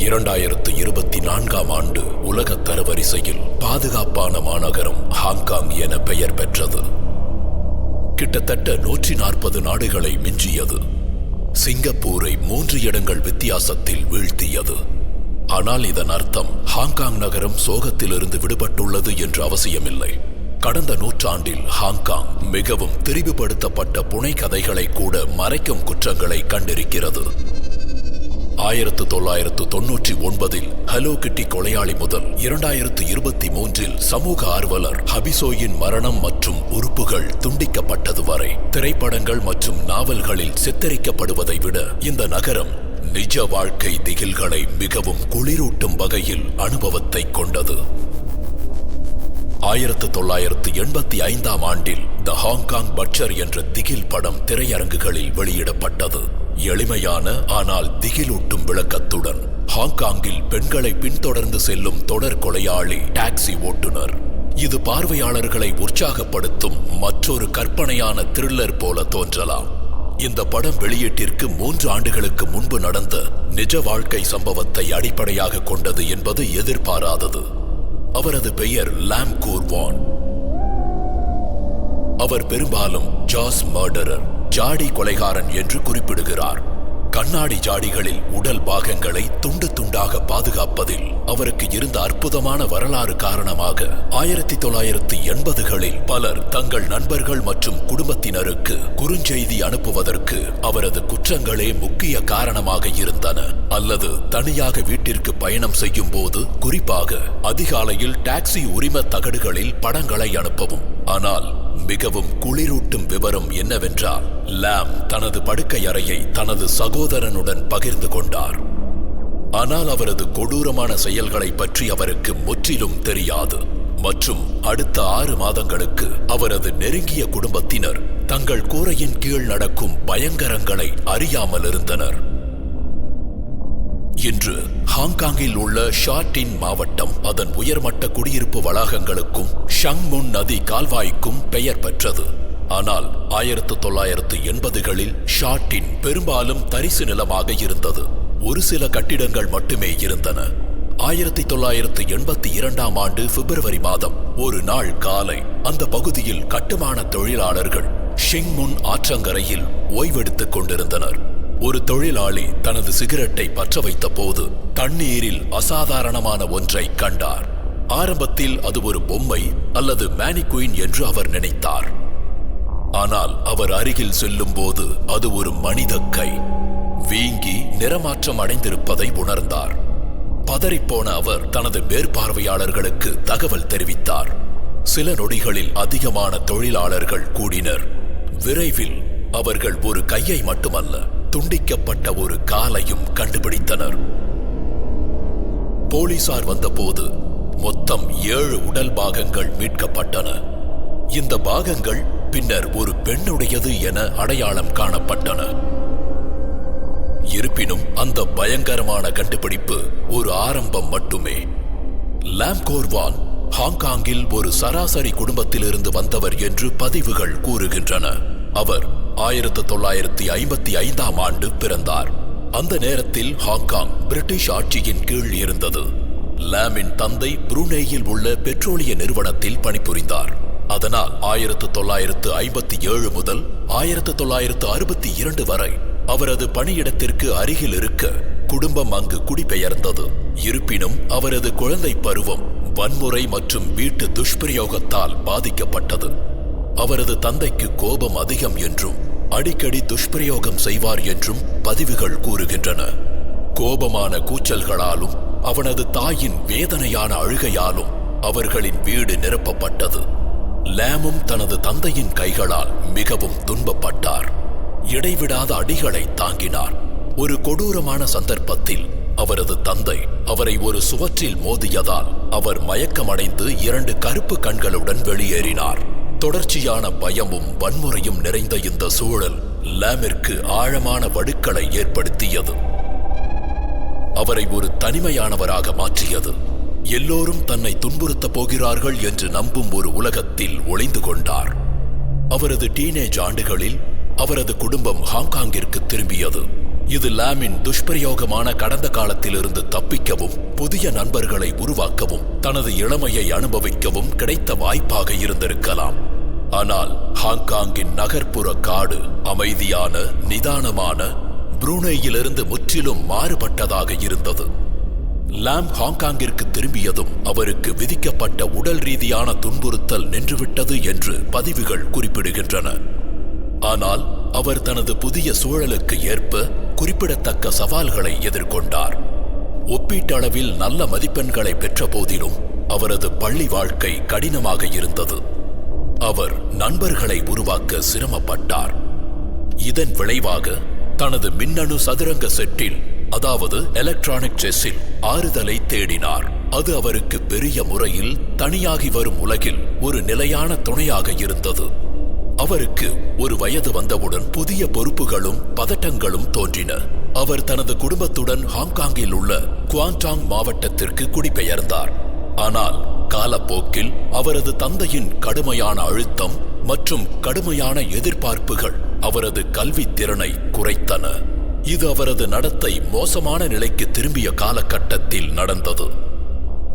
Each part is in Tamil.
இரண்டாயிரத்து இருபத்தி நான்காம் ஆண்டு உலக தரவரிசையில் பாதுகாப்பான மாநகரம் ஹாங்காங் என பெயர் பெற்றது. கிட்டத்தட்ட நூற்றி நாற்பது நாடுகளை மிஞ்சியது. சிங்கப்பூரை மூன்று இடங்கள் வித்தியாசத்தில் வீழ்த்தியது. ஆனால் இதன் அர்த்தம் ஹாங்காங் நகரம் சோகத்திலிருந்து விடுபட்டுள்ளது என்று அவசியமில்லை. கடந்த நூற்றாண்டில் ஹாங்காங் மிகவும் திரிவுபடுத்தப்பட்ட புனை கதைகளை கூட மறைக்கும் குற்றங்களை கண்டிருக்கிறது. ஆயிரத்து தொள்ளாயிரத்து தொன்னூற்றி ஒன்பதில் ஹலோ கிட்டி கொலையாளி முதல் இரண்டாயிரத்து இருபத்தி மூன்றில் சமூக ஆர்வலர் ஹபிசோயின் மரணம் மற்றும் உறுப்புகள் துண்டிக்கப்பட்டது வரை திரைப்படங்கள் மற்றும் நாவல்களில் சித்தரிக்கப்படுவதை விட இந்த நகரம் நிஜ வாழ்க்கை திகில்களை மிகவும் குளிரூட்டும் வகையில் அனுபவத்தை கொண்டது. ஆயிரத்து தொள்ளாயிரத்து எண்பத்தி ஐந்தாம் ஆண்டில் த ஹாங்காங் பட்சர் என்ற திகில் படம் திரையரங்குகளில் வெளியிடப்பட்டது. எளிமையான ஆனால் திகிலூட்டும் விளக்கத்துடன். ஹாங்காங்கில் பெண்களை பின்தொடர்ந்து செல்லும் தொடர் கொலையாளி டாக்ஸி ஓட்டுநர். இது பார்வையாளர்களை உற்சாகப்படுத்தும் மற்றொரு கற்பனையான த்ரில்லர் போல தோன்றலாம். இந்த படம் வெளியீட்டிற்கு மூன்று ஆண்டுகளுக்கு முன்பு நடந்த நிஜ வாழ்க்கை சம்பவத்தை அடிப்படையாக கொண்டது என்பது எதிர்பாராதது. அவரது பெயர் லாம் கூர்வான் அவர் பெரும்பாலும் ஜாஸ் மர்டரர் ஜாடி கொலைகாரன் என்று குறிப்பிடுகிறார். கண்ணாடி ஜாடிகளில் உடல் பாகங்களை துண்டு துண்டாக பாதுகாப்பதில் அவருக்கு இருந்த அற்புதமான வரலாறு காரணமாக ஆயிரத்தி தொள்ளாயிரத்தி எண்பதுகளில் பலர் தங்கள் நண்பர்கள் மற்றும் குடும்பத்தினருக்கு குறுஞ்செய்தி அனுப்புவதற்கு அவரது குற்றங்களே முக்கிய காரணமாக இருந்தன. அல்லது தனியாக வீட்டிற்கு பயணம் செய்யும் போது குறிப்பாக அதிகாலையில் டாக்ஸி உரிம தகடுகளில் படங்களை அனுப்பவும். ஆனால் மிகவும் குளிரூட்டும் விவரம் என்னவென்றால் லாம் தனது படுக்கை அறையை தனது சகோதரனுடன் பகிர்ந்து கொண்டார். ஆனால் அவரது கொடூரமான செயல்களை பற்றி அவருக்கு முற்றிலும் தெரியாது. மற்றும் அடுத்த ஆறு மாதங்களுக்கு அவரது நெருங்கிய குடும்பத்தினர் தங்கள் கூரையின் கீழ் நடக்கும் பயங்கரங்களை அறியாமல் இருந்தனர் இன்று ஹாங்காங்கில் உள்ள ஷாட்டின் மாவட்டம் அதன் உயர்மட்ட குடியிருப்பு வளாகங்களுக்கும் ஷங்முன் நதி கால்வாய்க்கும் பெயர் பெற்றது. ஆனால் ஆயிரத்து தொள்ளாயிரத்து எண்பதுகளில் ஷாட்டின் பெரும்பாலும் தரிசு நிலமாக இருந்தது. ஒரு சில கட்டிடங்கள் மட்டுமே இருந்தன. ஆயிரத்தி தொள்ளாயிரத்து எண்பத்தி இரண்டாம் ஆண்டு பிப்ரவரி மாதம் ஒரு நாள் காலை அந்த பகுதியில் கட்டுமான தொழிலாளர்கள் ஷிங்முன் ஆற்றங்கரையில் ஓய்வெடுத்துக் கொண்டிருந்தனர். ஒரு தொழிலாளி தனது சிகரெட்டை பற்ற வைத்த போது தண்ணீரில் அசாதாரணமான ஒன்றை கண்டார். ஆரம்பத்தில் அது ஒரு பொம்மை அல்லது மேனிகுயின் என்று அவர் நினைத்தார். ஆனால் அவர் அருகில் செல்லும் போது அது ஒரு மனித கை. வீங்கி நிறமாற்றம் அடைந்திருப்பதை உணர்ந்தார். பதறிப்போன அவர் தனது மேற்பார்வையாளர்களுக்கு தகவல் தெரிவித்தார். சில நொடிகளில் அதிகமான தொழிலாளர்கள் கூடினர். விரைவில் அவர்கள் ஒரு கையை மட்டுமல்ல துண்டிக்கப்பட்ட ஒரு காலையும் கண்டுபிடித்தனர். போலீசார் வந்தபோது மொத்தம் ஏழு உடல் பாகங்கள் மீட்கப்பட்டன. இந்த பாகங்கள் பின்னர் ஒரு பெண்ணுடையது என அடையாளம் காணப்பட்டன. இருப்பினும் அந்த பயங்கரமான கண்டுபிடிப்பு ஒரு ஆரம்பம் மட்டுமே. லாம் கோர்வான் ஹாங்காங்கில் ஒரு சராசரி குடும்பத்திலிருந்து வந்தவர் என்று பதிவுகள் கூறுகின்றன. அவர் ஆயிரத்து தொள்ளாயிரத்தி ஐம்பத்தி ஐந்தாம் ஆண்டு பிறந்தார். அந்த நேரத்தில் ஹாங்காங் பிரிட்டிஷ் ஆட்சியின் கீழ் இருந்தது. லாமின் தந்தை புருனேயில் உள்ள பெட்ரோலிய நிறுவனத்தில் பணிபுரிந்தார். அதனால் ஆயிரத்து தொள்ளாயிரத்து ஐம்பத்தி ஏழு முதல் ஆயிரத்து தொள்ளாயிரத்து அறுபத்தி இரண்டு வரை அவரது பணியிடத்திற்கு அருகில் இருக்க குடும்பம் அங்கு குடிபெயர்ந்தது. இருப்பினும் அவரது குழந்தை பருவம் வன்முறை மற்றும் வீட்டு துஷ்பிரயோகத்தால் பாதிக்கப்பட்டது. அவரது தந்தைக்கு கோபம் அதிகம் என்றும் அடிக்கடி துஷ்பிரயோகம் செய்வார் என்றும் பதிவுகள் கூறுகின்றன. கோபமான கூச்சல்களாலும் அவனது தாயின் வேதனையான அழுகையாலும் அவர்களின் வீடு நிரப்பப்பட்டது. லேமும் தனது தந்தையின் கைகளால் மிகவும் துன்பப்பட்டார். இடைவிடாத அடிகளை தாங்கினார். ஒரு கொடூரமான சந்தர்ப்பத்தில் அவரது தந்தை அவரை ஒரு சுவற்றில் மோதியதால் அவர் மயக்கமடைந்து இரண்டு கருப்பு கண்களுடன் வெளியேறினார். தொடர்ச்சியான பயமும் வன்முறையும் நிறைந்த இந்த சூழல் லேமிற்கு ஆழமான வடுக்களை ஏற்படுத்தியது. அவரை ஒரு தனிமையானவராக மாற்றியது. எல்லோரும் தன்னை துன்புறுத்தப் போகிறார்கள் என்று நம்பும் ஒரு உலகத்தில் ஒளிந்து கொண்டார். அவரது டீனேஜ் ஆண்டுகளில் அவரது குடும்பம் ஹாங்காங்கிற்கு திரும்பியது. இது லாமின் துஷ்பிரயோகமான கடந்த காலத்திலிருந்து தப்பிக்கவும் புதிய நண்பர்களை உருவாக்கவும் தனது இளமையை அனுபவிக்கவும் கிடைத்த வாய்ப்பாக இருந்திருக்கலாம். ஆனால் ஹாங்காங்கின் நகர்ப்புற காடு அமைதியான நிதானமான புரூனேயிலிருந்து முற்றிலும் மாறுபட்டதாக இருந்தது. லாம் ஹாங்காங்கிற்கு திரும்பியதும் அவருக்கு விதிக்கப்பட்ட உடல் ரீதியான துன்புறுத்தல் நின்றுவிட்டது என்று பதிவுகள் குறிப்பிடுகின்றன. ஆனால் அவர் தனது புதிய சூழலுக்கு ஏற்ப குறிப்பிடத்தக்க சவால்களை எதிர்கொண்டார். ஒப்பீட்டளவில் நல்ல மதிப்பெண்களை பெற்ற போதிலும் அவரது பள்ளி வாழ்க்கை கடினமாக இருந்தது. அவர் நண்பர்களை உருவாக்க சிரமப்பட்டார். இதன் விளைவாக தனது மின்னணு சதுரங்க செட்டில் அதாவது எலக்ட்ரானிக் செஸ்ஸில் ஆறுதலை தேடினார். அது அவருக்கு பெரிய முறையில் தனியாகி வரும் உலகில் ஒரு நிலையான துணையாக இருந்தது. அவருக்கு ஒரு வயது வந்தவுடன் புதிய பொறுப்புகளும் பதட்டங்களும் தோன்றின. அவர் தனது குடும்பத்துடன் ஹாங்காங்கில் உள்ள குவாங்டாங் மாவட்டத்திற்கு குடிபெயர்ந்தார். ஆனால் காலப்போக்கில் அவரது தந்தையின் கடுமையான அழுத்தம் மற்றும் கடுமையான எதிர்பார்ப்புகள் அவரது கல்வி திறனை குறைத்தன. இது அவரது நடத்தை மோசமான நிலைக்கு திரும்பிய காலகட்டத்தில் நடந்தது.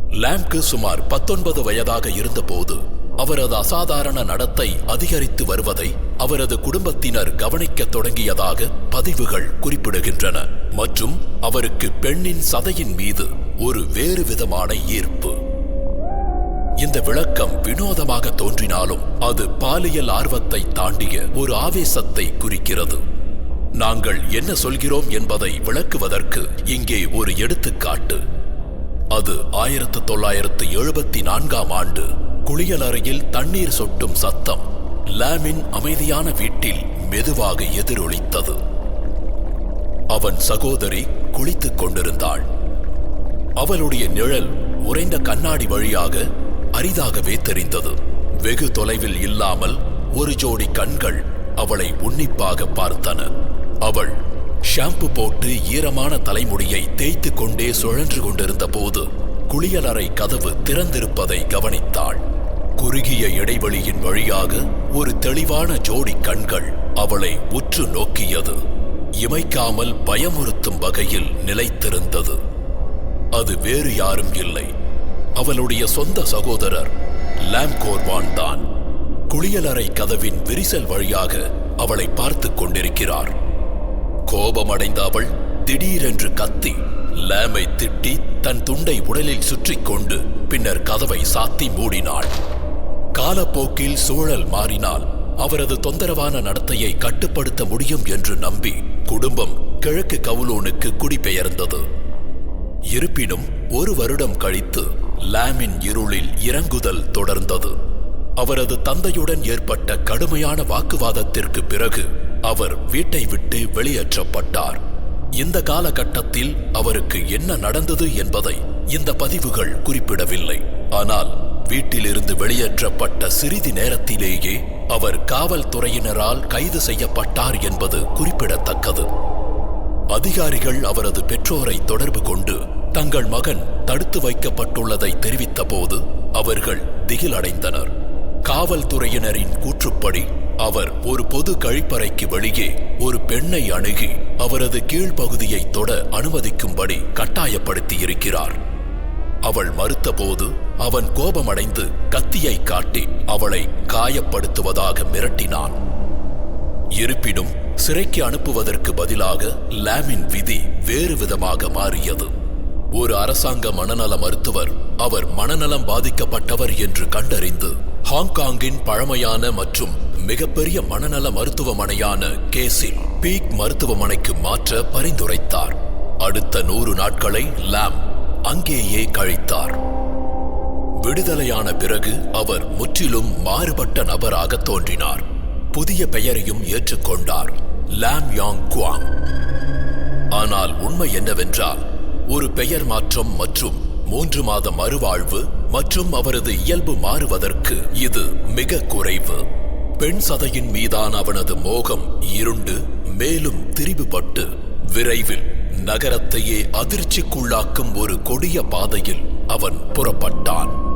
லேம்க்கு சுமார் பத்தொன்பது வயதாக இருந்தபோது அவரது அசாதாரண நடத்தை அதிகரித்து வருவதை அவரது குடும்பத்தினர் கவனிக்கத் தொடங்கியதாக பதிவுகள் குறிப்பிடுகின்றன. மற்றும் அவருக்கு பெண்ணின் சதையின் மீது ஒரு வேறு விதமான ஈர்ப்பு. இந்த விளக்கம் வினோதமாக தோன்றினாலும் அது பாலியல் ஆர்வத்தை தாண்டிய ஒரு ஆவேசத்தை குறிக்கிறது. நாங்கள் என்ன சொல்கிறோம் என்பதை விளக்குவதற்கு இங்கே ஒரு எடுத்துக்காட்டு. அது ஆயிரத்து தொள்ளாயிரத்து எழுபத்தி நான்காம் ஆண்டு குளியலறையில் தண்ணீர் சொட்டும் சத்தம் லாமின் அமைதியான வீட்டில் மெதுவாக எதிரொலித்தது. அவன் சகோதரி குளித்துக் கொண்டிருந்தாள். அவளுடைய நிழல் உறைந்த கண்ணாடி வழியாக அரிதாகவே தெரிந்தது. வெகு தொலைவில் இல்லாமல் ஒரு ஜோடி கண்கள் அவளை உன்னிப்பாக பார்த்தன. அவள் ஷாம்பு போட்டு ஈரமான தலைமுடியை தேய்த்து கொண்டே சுழன்று கொண்டிருந்த போது குளியலறை கதவு திறந்திருப்பதை கவனித்தாள். குறுகிய இடைவெளியின் வழியாக ஒரு தெளிவான ஜோடி கண்கள் அவளை உற்று நோக்கியது. இமைக்காமல் பயமுறுத்தும் வகையில் நிலைத்திருந்தது. அது வேறு யாரும் இல்லை. அவளுடைய சொந்த சகோதரர் லாம்கோர்வான் தான் குளியலறை கதவின் விரிசல் வழியாக அவளை பார்த்துக் கொண்டிருக்கிறார். கோபமடைந்த அவள் திடீரென்று கத்தி லேமை திட்டி தன் துண்டை உடலில் சுற்றிக் கொண்டு பின்னர் கதவை சாத்தி மூடினாள். காலப்போக்கில் சூழல் மாறினால் அவரது தொந்தரவான நடத்தையை கட்டுப்படுத்த முடியும் என்று நம்பி குடும்பம் கிழக்கு கவுலூனுக்கு குடிபெயர்ந்தது. இருப்பினும் ஒரு வருடம் கழித்து லாமின் இருளில் இறங்குதல் தொடர்ந்தது. அவரது தந்தையுடன் ஏற்பட்ட கடுமையான வாக்குவாதத்திற்கு பிறகு அவர் வீட்டை விட்டு வெளியேற்றப்பட்டார். இந்த காலகட்டத்தில் அவருக்கு என்ன நடந்தது என்பதை இந்த பதிவுகள் குறிப்பிடவில்லை. ஆனால் வீட்டிலிருந்து வெளியேற்றப்பட்ட சிறிது நேரத்திலேயே அவர் காவல்துறையினரால் கைது செய்யப்பட்டார் என்பது குறிப்பிடத்தக்கது. அதிகாரிகள் அவரது பெற்றோரை தொடர்பு கொண்டு தங்கள் மகன் தடுத்து வைக்கப்பட்டுள்ளதை தெரிவித்தபோது அவர்கள் திகிலடைந்தனர். காவல்துறையினரின் கூற்றுப்படி அவர் ஒரு பொது கழிப்பறைக்கு வெளியே ஒரு பெண்ணை அணுகி அவரது கீழ்ப்பகுதியை தொட அனுமதிக்கும்படி கட்டாயப்படுத்தியிருக்கிறார். அவள் மறுத்தபோது அவன் கோபமடைந்து கத்தியை காட்டி அவளை காயப்படுத்துவதாக மிரட்டினான். இருப்பினும் சிறைக்கு அனுப்புவதற்கு பதிலாக லாமின் விதி வேறு விதமாக மாறியது. ஒரு அரசாங்க மனநல மருத்துவர். அவர் மனநலம் பாதிக்கப்பட்டவர் என்று கண்டறிந்து ஹாங்காங்கின் பழமையான மற்றும் மிகப்பெரிய மனநல மருத்துவமனையான கேசில் பீக் மருத்துவமனைக்கு மாற்ற பரிந்துரைத்தார். அடுத்த நூறு நாட்களை லாம் அங்கேயே கழித்தார். விடுதலையான பிறகு அவர் முற்றிலும் மாறுபட்ட நபராக தோன்றினார். புதிய பெயரையும் ஏற்றுக்கொண்டார். லாம் யாங் குவாங். ஆனால் உண்மை என்னவென்றால் ஒரு பெயர் மாற்றம் மற்றும் மூன்று மாத மறுவாழ்வு மற்றும் அவரது இயல்பு மாறுவதற்கு இது மிக குறைவு. பெண் சதையின் மீதான அவனது மோகம் இருண்டு மேலும் திரிவுபட்டு விரைவில் நகரத்தையே அதிர்ச்சிக்குள்ளாக்கும் ஒரு கொடிய பாதையில் அவன் புறப்பட்டான்.